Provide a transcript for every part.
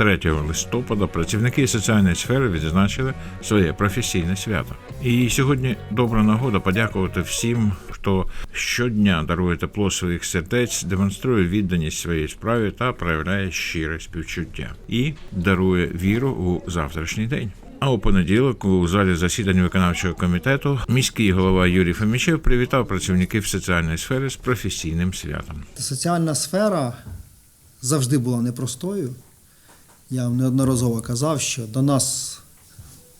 3 листопада працівники соціальної сфери відзначили своє професійне свято. І сьогодні добра нагода подякувати всім, хто щодня дарує тепло своїх сердець, демонструє відданість своїй справі та проявляє щире співчуття і дарує віру у завтрашній день. А у понеділок у залі засідань виконавчого комітету міський голова Юрій Фомічев привітав працівників соціальної сфери з професійним святом. Соціальна сфера завжди була непростою. Я неодноразово казав, що до нас,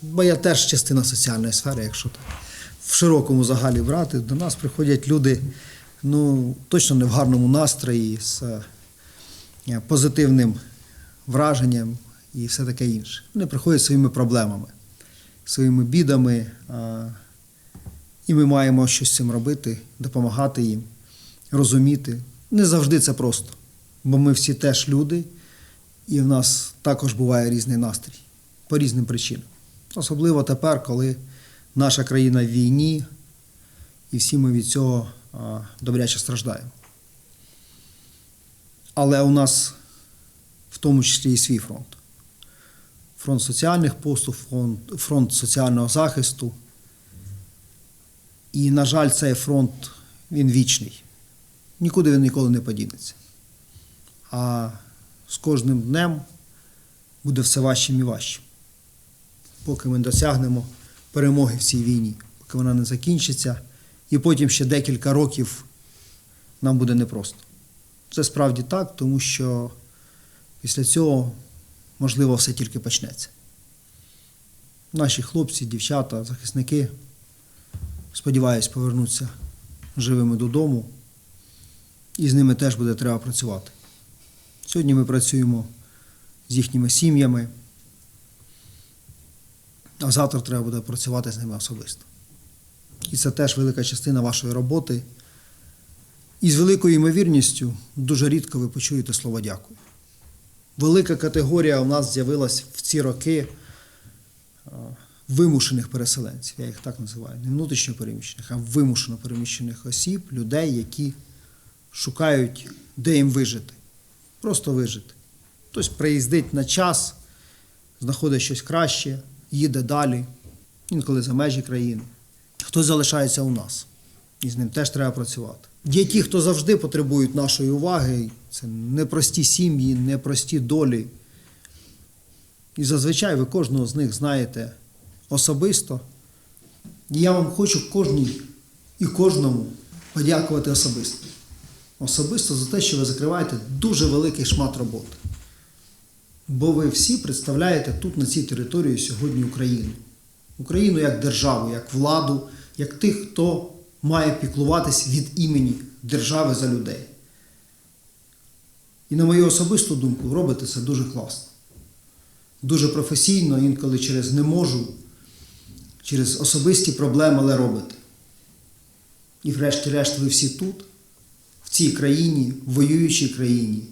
бо я теж частина соціальної сфери, якщо так в широкому загалі брати, до нас приходять люди, ну, точно не в гарному настрої, з е, позитивним враженням і все таке інше. Вони приходять своїми проблемами, своїми бідами, і ми маємо щось з цим робити, допомагати їм, розуміти. Не завжди це просто, бо ми всі теж люди, і в нас також буває різний настрій по різним причинам. Особливо тепер, коли наша країна в війні, і всі ми від цього добряче страждаємо. Але у нас в тому числі і свій фронт. Фронт соціальних послуг, фронт, фронт соціального захисту. І, на жаль, цей фронт він вічний. Нікуди він ніколи не подінеться. А з кожним днем буде все важчим і важчим. Поки ми досягнемо перемоги в цій війні, поки вона не закінчиться, і потім ще декілька років нам буде непросто. Це справді так, тому що після цього, можливо, все тільки почнеться. Наші хлопці, дівчата, захисники, сподіваюсь, повернуться живими додому, і з ними теж буде треба працювати. Сьогодні ми працюємо з їхніми сім'ями, а завтра треба буде працювати з ними особисто. І це теж велика частина вашої роботи. І з великою ймовірністю дуже рідко ви почуєте слово дякую. Велика категорія у нас з'явилась в ці роки вимушених переселенців, я їх так називаю, не внутрішньо переміщених, а вимушено переміщених осіб, людей, які шукають, де їм вижити. Просто вижити. Хтось приїздить на час, знаходить щось краще, їде далі, інколи за межі країни. Хтось залишається у нас, і з ним теж треба працювати. Є ті, хто завжди потребують нашої уваги. Це непрості сім'ї, непрості долі. І зазвичай ви кожного з них знаєте особисто. І я вам хочу кожній і кожному подякувати особисто. Особисто за те, що ви закриваєте дуже великий шмат роботи. Бо ви всі представляєте тут, на цій території, сьогодні Україну. Україну як державу, як владу, як тих, хто має піклуватись від імені держави за людей. І на мою особисту думку, робите це дуже класно. Дуже професійно, інколи через не можу, через особисті проблеми, але робите. І врешті-решт ви всі тут, цій країні, в воюючій країні.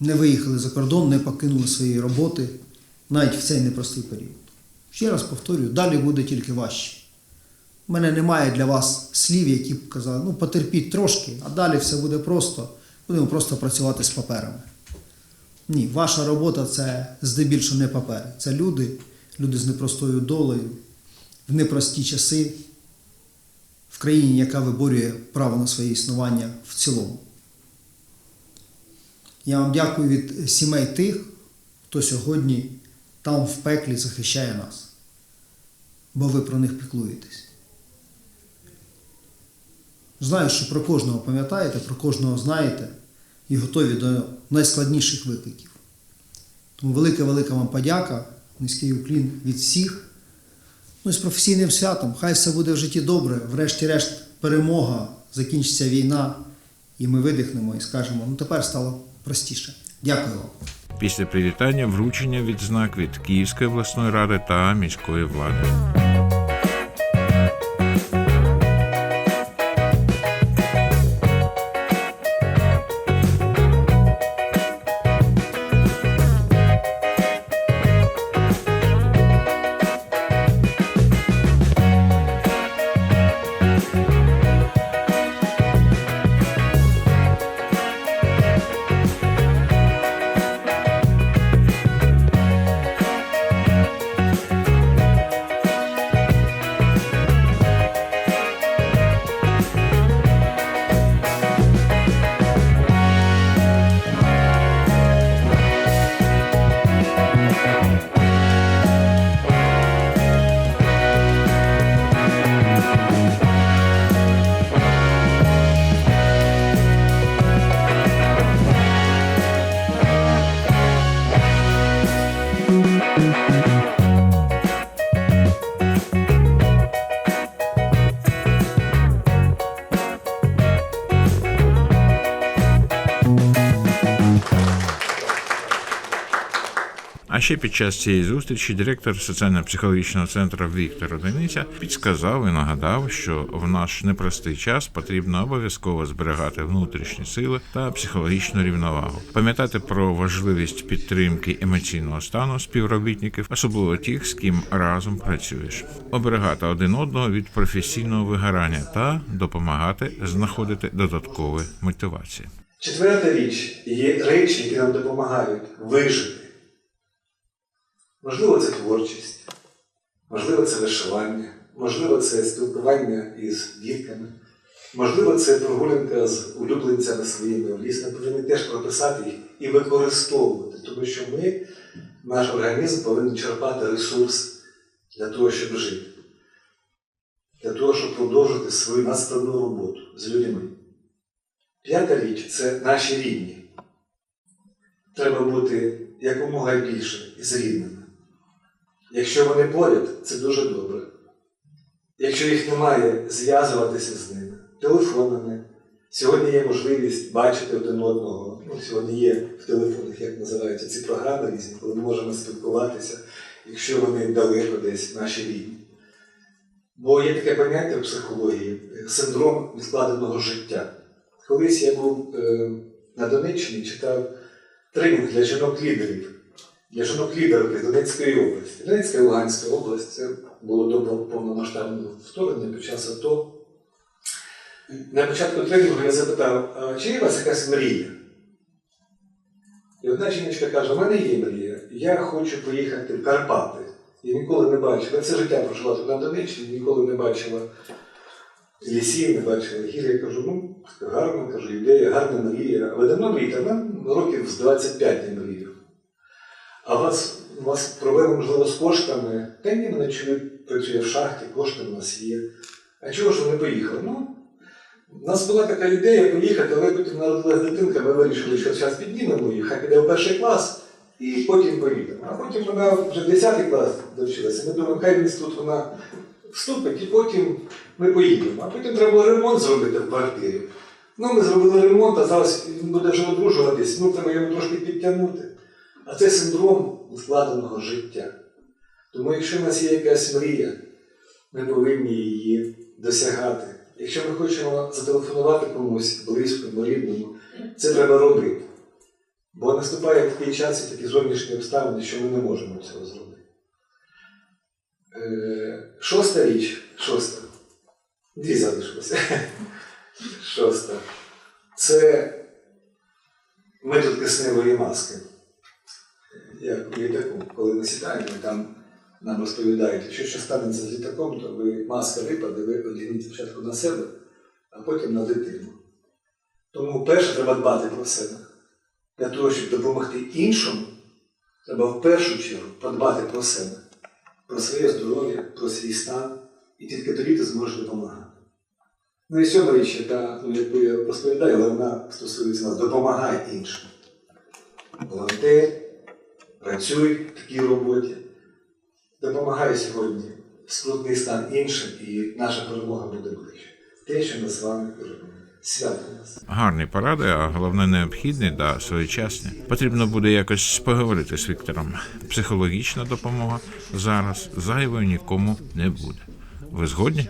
Не виїхали за кордон, не покинули свої роботи навіть в цей непростий період. Ще раз повторюю, далі буде тільки важче. У мене немає для вас слів, які б казали, ну потерпіть трошки, а далі все буде просто, будемо просто працювати з паперами. Ні, ваша робота це здебільшого не папери. Це люди, люди з непростою долею, в непрості часи, країні, яка виборює право на своє існування в цілому. Я вам дякую від сімей тих, хто сьогодні там в пеклі захищає нас, бо ви про них піклуєтесь. Знаю, що про кожного пам'ятаєте, про кожного знаєте і готові до найскладніших викликів. Тому велика-велика вам подяка, низький уклін від всіх. Ну і з професійним святом. Хай все буде в житті добре, врешті-решт перемога, закінчиться війна, і ми видихнемо і скажемо, ну тепер стало простіше. Дякую вам. Після привітання вручення відзнак від Київської обласної ради та міської влади. А ще під час цієї зустрічі директор соціально-психологічного центру Віктор Одиниця підсказав і нагадав, що в наш непростий час потрібно обов'язково зберігати внутрішні сили та психологічну рівновагу, пам'ятати про важливість підтримки емоційного стану співробітників, особливо тих, з ким разом працюєш, оберігати один одного від професійного вигорання та допомагати знаходити додаткові мотивації. Четверта річ є речі, які нам допомагають вижити. Можливо, це творчість, можливо, це вишивання, можливо, це спілкування із дітками, можливо, це прогулянка з улюбленцями своїми в ліс. Повинні теж прописати їх і використовувати, тому що ми, наш організм повинен черпати ресурс для того, щоб жити, для того, щоб продовжити свою надскладну роботу з людьми. П'ята річ це наші рідні. Треба бути якомога більше із рідними. Якщо вони поряд, це дуже добре. Якщо їх немає, зв'язуватися з ними телефонами. Сьогодні є можливість бачити один одного. Ну, сьогодні є в телефонах, як називаються ці програми різні, коли ми можемо спілкуватися, якщо вони далеко десь наші рідні. Бо є таке поняття в психології синдром відкладеного життя. Колись я був е, на Донеччині, читав тренінг для жінок-лідерів, для жінок-лідерів Донецької області. Донецька і Луганська область це було до повномасштабного вторгнення під час АТО. На початку тренінгу я запитав, а чи є у вас якась мрія? І одна жіночка каже, у мене є мрія, я хочу поїхати в Карпати. Я ніколи не бачила, я все життя прожила тут на Донеччині, ніколи не бачила лісів, не бачила гір. Я кажу, ну, гарно, кажу, ідея, гарна мрія. Ви давно мрієте? Ну, років з 25 не мрію. А у вас, у вас проблеми, можливо, з коштами? Та ні, мене чоловік працює в шахті, кошти в нас є. А чого ж ви не поїхали? Ну, у нас була така ідея поїхати, але потім народилась дитинка, ми вирішили, що зараз піднімемо її, хай піде в перший клас і потім поїдемо. А потім вона вже 10 клас довчилася. Ми думаємо, хай в інститут вона вступить і потім ми поїдемо. А потім треба було ремонт зробити в квартирі. Ну, ми зробили ремонт, а зараз він буде вже одружуватись, ну треба його трошки підтягнути. А це синдром складеного життя. Тому якщо в нас є якась мрія, ми повинні її досягати. Якщо ми хочемо зателефонувати комусь близькому, рідному, це треба робити. Бо наступає такий час і такі зовнішні обставини, що ми не можемо цього зробити. Е, шоста річ, шоста. Дві залишилося. Шоста. Це метод кисневої маски. Як у літаку, коли ми сідаємо, там нам розповідають, якщо що станеться з літаком, то ви маска випаде, ви одягніть спочатку на себе, а потім на дитину. Тому перше треба дбати про себе. Для того, щоб допомогти іншому, треба в першу чергу подбати про себе, про своє здоров'я, про свій стан, і тільки тоді ти зможеш допомагати. Ну і сьома річ, яка, ну, якби я розповідаю, але вона стосується нас, допомагай іншим. Волонтер, працюй в такій роботі, допомагай сьогодні скрутний стан іншим, і наша перемога буде ближче. Те, що ми з вами робимо. Свято. Гарні поради, а головне необхідні та своєчасні. Потрібно буде якось поговорити з Віктором. Психологічна допомога зараз зайвою нікому не буде. Ви згодні?